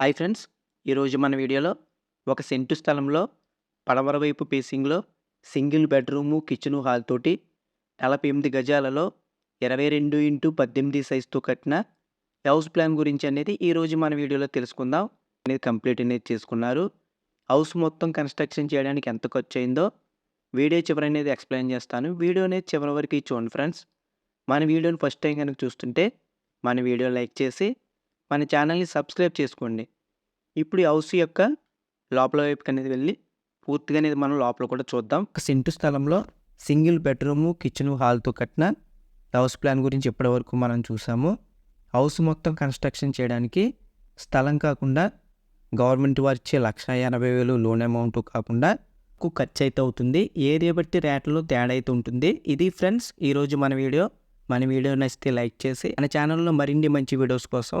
Hi friends. ఈరోజు మన వీడియోలో ఒక సెంటు స్థలంలో పడమర వైపు పేసింగ్లో సింగిల్ బెడ్రూము కిచెను హాల్ తోటి నలభై ఎనిమిది గజాలలో ఇరవై రెండు ఇంటూ పద్దెనిమిది సైజుతో కట్టిన హౌస్ ప్లాన్ గురించి అనేది ఈరోజు మన వీడియోలో తెలుసుకుందాం. అనేది కంప్లీట్ అనేది చేసుకున్నారు. హౌస్ మొత్తం కన్స్ట్రక్షన్ చేయడానికి ఎంత ఖర్చు అయిందో వీడియో చివరి అనేది ఎక్స్ప్లెయిన్ చేస్తాను. వీడియో అనేది చివరి వరకు చూడండి ఫ్రెండ్స్. మన వీడియోని ఫస్ట్ టైం కనుక చూస్తుంటే మన వీడియో లైక్ చేసి మన ఛానల్ని సబ్స్క్రైబ్ చేసుకోండి. ఇప్పుడు ఈ హౌస్ యొక్క లోపల వైపుకి అనేది వెళ్ళి పూర్తిగా అనేది మనం లోపల కూడా చూద్దాం. ఒక సెంటు స్థలంలో సింగిల్ బెడ్రూము కిచెన్ హాల్తో కట్టిన హౌస్ ప్లాన్ గురించి ఇప్పటివరకు మనం చూసాము. హౌస్ మొత్తం కన్స్ట్రక్షన్ చేయడానికి స్థలం కాకుండా గవర్నమెంట్ వారు ఇచ్చే లక్ష ఎనభై వేలు లోన్ అమౌంట్ కాకుండా ఎక్కువ ఖర్చు అయితే అవుతుంది. ఏరియా బట్టి రేట్లో తేడా అయితే ఉంటుంది. ఇది ఫ్రెండ్స్ ఈరోజు మన వీడియో. మన వీడియో నచ్చితే లైక్ చేసి మన ఛానల్లో మరిన్ని మంచి వీడియోస్ కోసం